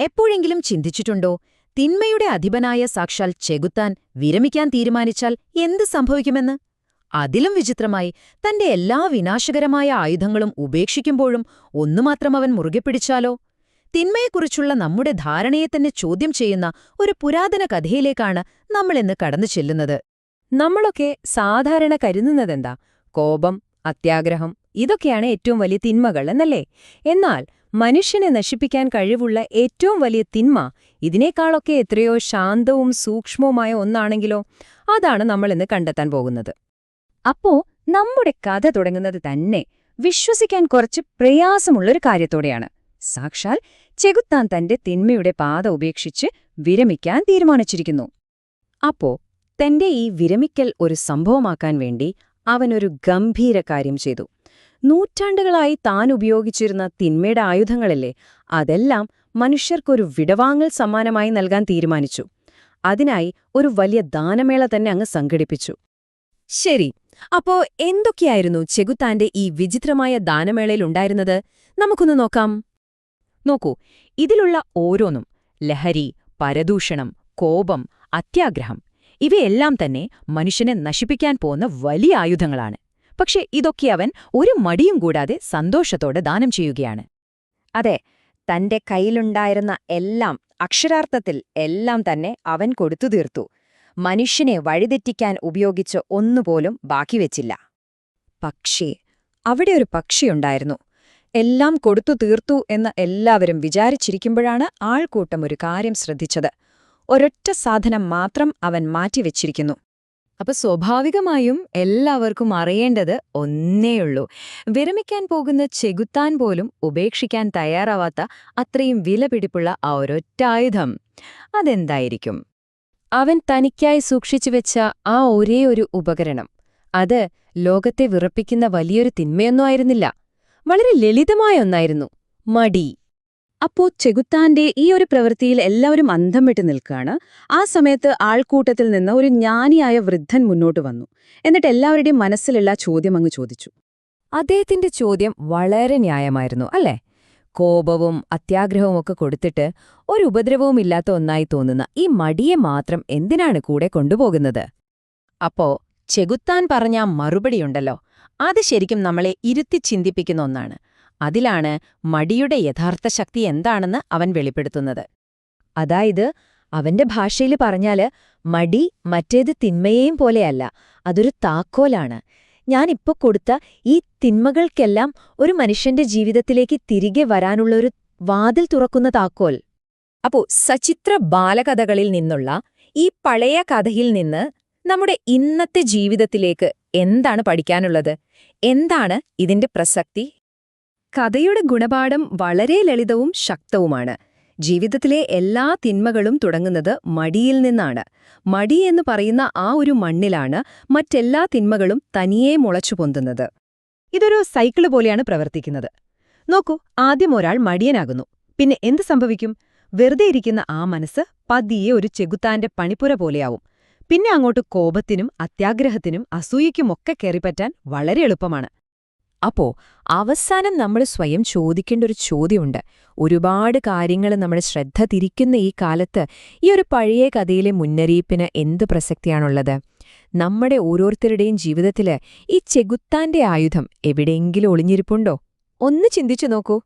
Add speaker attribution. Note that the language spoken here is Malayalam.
Speaker 1: എപ്പോഴെങ്കിലും ചിന്തിച്ചിട്ടുണ്ടോ? തിന്മയുടെ അധിപനായ സാക്ഷാൽ ചെകുത്താൻ വിരമിക്കാൻ തീരുമാനിച്ചാൽ എന്ത് സംഭവിക്കുമെന്ന്? അതിലും വിചിത്രമായി തന്റെ എല്ലാ വിനാശകരമായ ആയുധങ്ങളും ഉപേക്ഷിക്കുമ്പോഴും ഒന്നുമാത്രം അവൻ മുറുകെ പിടിച്ചാലോ? തിന്മയെക്കുറിച്ചുള്ള നമ്മുടെ ധാരണയെ തന്നെ ചോദ്യം ചെയ്യുന്ന ഒരു പുരാതന കഥയിലേക്കാണ് നമ്മളിന്ന് കടന്നു ചെല്ലുന്നത്.
Speaker 2: നമ്മളൊക്കെ സാധാരണ കരുതുന്നതെന്താ? കോപം അത്യാഗ്രഹം ഇതൊക്കെയാണ് ഏറ്റവും വലിയ തിന്മകൾ എന്നല്ലേ? എന്നാൽ മനുഷ്യനെ നശിപ്പിക്കാൻ കഴിവുള്ള ഏറ്റവും വലിയ തിന്മ ഇതിനേക്കാളൊക്കെ എത്രയോ ശാന്തവും സൂക്ഷ്മവുമായ ഒന്നാണെങ്കിലോ അതാണ് നമ്മൾ ഇന്ന് കണ്ടെത്താൻ പോകുന്നത്. അപ്പോ നമ്മുടെ കഥ തുടങ്ങുന്നത് തന്നെ വിശ്വസിക്കാൻ കുറച്ച് പ്രയാസമുള്ളൊരു കാര്യത്തോടെയാണ്. സാക്ഷാൽ ചെകുത്താൻ തന്റെ തിന്മയുടെ പാത ഉപേക്ഷിച്ച് വിരമിക്കാൻ തീരുമാനിച്ചിരിക്കുന്നു.
Speaker 1: അപ്പോ തന്റെ ഈ വിരമിക്കൽ ഒരു സംഭവമാക്കാൻ വേണ്ടി അവനൊരു ഗംഭീര കാര്യം ചെയ്തു. നൂറ്റാണ്ടുകളായി താൻ ഉപയോഗിച്ചിരുന്ന തിന്മയുടെ ആയുധങ്ങളില്ലേ? അതെല്ലാം മനുഷ്യർക്കൊരു വിടവാങ്ങൽ സമ്മാനമായി നൽകാൻ തീരുമാനിച്ചു. അതിനായി ഒരു വലിയ ദാനമേള തന്നെ അങ്ങ് സംഘടിപ്പിച്ചു.
Speaker 2: ശരി അപ്പോ എന്തൊക്കെയായിരുന്നു ചെകുത്താന്റെ ഈ വിചിത്രമായ ദാനമേളയിലുണ്ടായിരുന്നത് നമുക്കൊന്ന് നോക്കാം. നോക്കൂ ഇതിലുള്ള ഓരോന്നും ലഹരി പരദൂഷണം കോപം അത്യാഗ്രഹം ഇവയെല്ലാം തന്നെ മനുഷ്യനെ നശിപ്പിക്കാൻ പോകുന്ന വലിയ ആയുധങ്ങളാണ്. പക്ഷെ ഇതൊക്കെ അവൻ ഒരു മടിയും കൂടാതെ സന്തോഷത്തോടെ ദാനം ചെയ്യുകയാണ്.
Speaker 1: അതെ തന്റെ കയ്യിലുണ്ടായിരുന്ന എല്ലാം അക്ഷരാർത്ഥത്തിൽ എല്ലാം തന്നെ അവൻ കൊടുത്തു തീർത്തു. മനുഷ്യനെ വഴിതെറ്റിക്കാൻ ഉപയോഗിച്ച ഒന്നുപോലും ബാക്കി വെച്ചില്ല. പക്ഷേ അവിടെ ഒരു പക്ഷിയുണ്ടായിരുന്നു എല്ലാം കൊടുത്തു തീർത്തു എന്ന് എല്ലാവരും വിചാരിച്ചിരിക്കുമ്പോഴാണ് ആൾക്കൂട്ടം ഒരു കാര്യം ശ്രദ്ധിച്ചത്. ഒരൊറ്റ സാധനം മാത്രം അവൻ മാറ്റിവെച്ചിരിക്കുന്നു.
Speaker 2: അപ്പൊ സ്വാഭാവികമായും എല്ലാവർക്കും അറിയേണ്ടത് ഒന്നേയുള്ളൂ. വിരമിക്കാൻ പോകുന്ന ചെകുത്താൻ പോലും ഉപേക്ഷിക്കാൻ തയ്യാറാവാത്ത അത്രയും വിലപിടിപ്പുള്ള ആ ഒരൊറ്റ ആയുധം അതെന്തായിരിക്കും? അവൻ തനിക്കായി സൂക്ഷിച്ചുവെച്ച ആ ഒരേ ഒരു ഉപകരണം. അത് ലോകത്തെ വിറപ്പിക്കുന്ന വലിയൊരു തിന്മയൊന്നും ആയിരുന്നില്ല. വളരെ ലളിതമായ ഒന്നായിരുന്നു. മടി.
Speaker 1: അപ്പോ ചെകുത്താന്റെ ഈ ഒരു പ്രവൃത്തിയിൽ എല്ലാവരും അന്തം വിട്ട് നിൽക്കുകയാണ്. ആ സമയത്ത് ആൾക്കൂട്ടത്തിൽ നിന്ന് ഒരു ജ്ഞാനിയായ വൃദ്ധൻ മുന്നോട്ട് വന്നു. എന്നിട്ട് എല്ലാവരുടെയും മനസ്സിലുള്ള ചോദ്യം അങ്ങ് ചോദിച്ചു.
Speaker 2: അദ്ദേഹത്തിന്റെ ചോദ്യം വളരെ ന്യായമായിരുന്നു അല്ലേ? കോപവും അത്യാഗ്രഹവും ഒക്കെ കൊടുത്തിട്ട് ഒരു ഉപദ്രവവും ഇല്ലാത്ത ഒന്നായി തോന്നുന്ന ഈ മടിയെ മാത്രം എന്തിനാണ് കൂടെ കൊണ്ടുപോകുന്നത്?
Speaker 1: അപ്പോ ചെകുത്താൻ പറഞ്ഞ മറുപടിയുണ്ടല്ലോ അത് ശരിക്കും നമ്മളെ ഇരുത്തി ചിന്തിപ്പിക്കുന്ന ഒന്നാണ്. അതിലാണ് മടിയുടെ യഥാർത്ഥ ശക്തി എന്താണെന്ന് അവൻ വെളിപ്പെടുത്തുന്നത്.
Speaker 2: അതായത് അവന്റെ ഭാഷയിൽ പറഞ്ഞാൽ മടി മറ്റേത് തിന്മയേയും പോലെയല്ല അതൊരു താക്കോലാണ്. ഞാനിപ്പോ കൊടുത്ത ഈ തിന്മകൾക്കെല്ലാം ഒരു മനുഷ്യന്റെ ജീവിതത്തിലേക്ക് തിരികെ വരാനുള്ള ഒരു വാതിൽ തുറക്കുന്ന താക്കോൽ.
Speaker 1: അപ്പോ സചിത്ര ബാലകഥകളിൽ നിന്നുള്ള ഈ പഴയ കഥയിൽ നിന്ന് നമ്മുടെ ഇന്നത്തെ ജീവിതത്തിലേക്ക് എന്താണ് പഠിക്കാനുള്ളത്? എന്താണ് ഇതിന്റെ പ്രസക്തി? കഥയുടെ ഗുണപാഠം വളരെ ലളിതവും ശക്തവുമാണ്. ജീവിതത്തിലെ എല്ലാ തിന്മകളും തുടങ്ങുന്നത് മടിയിൽ നിന്നാണ്. മടി എന്ന് പറയുന്ന ആ ഒരു മണ്ണിലാണ് മറ്റെല്ലാ തിന്മകളും തനിയെ മുളച്ചു പൊന്തുന്നത്. ഇതൊരു സൈക്കിൾ പോലെയാണ് പ്രവർത്തിക്കുന്നത്. നോക്കൂ ആദ്യം ഒരാൾ മടിയനാകുന്നു. പിന്നെ എന്ത് സംഭവിക്കും? വെറുതെ ഇരിക്കുന്ന ആ മനസ്സ് പതിയെ ഒരു ചെകുത്താന്റെ പണിപ്പുര പോലെയാവും. പിന്നെ അങ്ങോട്ട് കോപത്തിനും അത്യാഗ്രഹത്തിനും അസൂയയ്ക്കുമൊക്കെ കയറിപ്പറ്റാൻ വളരെ എളുപ്പമാണ്.
Speaker 2: അപ്പോ അവസാനം നമ്മൾ സ്വയം ചോദിക്കേണ്ട ഒരു ചോദ്യമുണ്ട്. ഒരുപാട് കാര്യങ്ങൾ നമ്മൾ ശ്രദ്ധ തിരിക്കുന്ന ഈ കാലത്ത് ഈ ഒരു പഴയ കഥയിലെ മുന്നറിയിപ്പിന് എന്ത് പ്രസക്തിയാണുള്ളത്? നമ്മുടെ ഓരോരുത്തരുടെയും ജീവിതത്തിൽ ഈ ചെകുത്താന്റെ ആയുധം എവിടെയെങ്കിലും ഒളിഞ്ഞിരിപ്പുണ്ടോ? ഒന്ന് ചിന്തിച്ചു നോക്കൂ.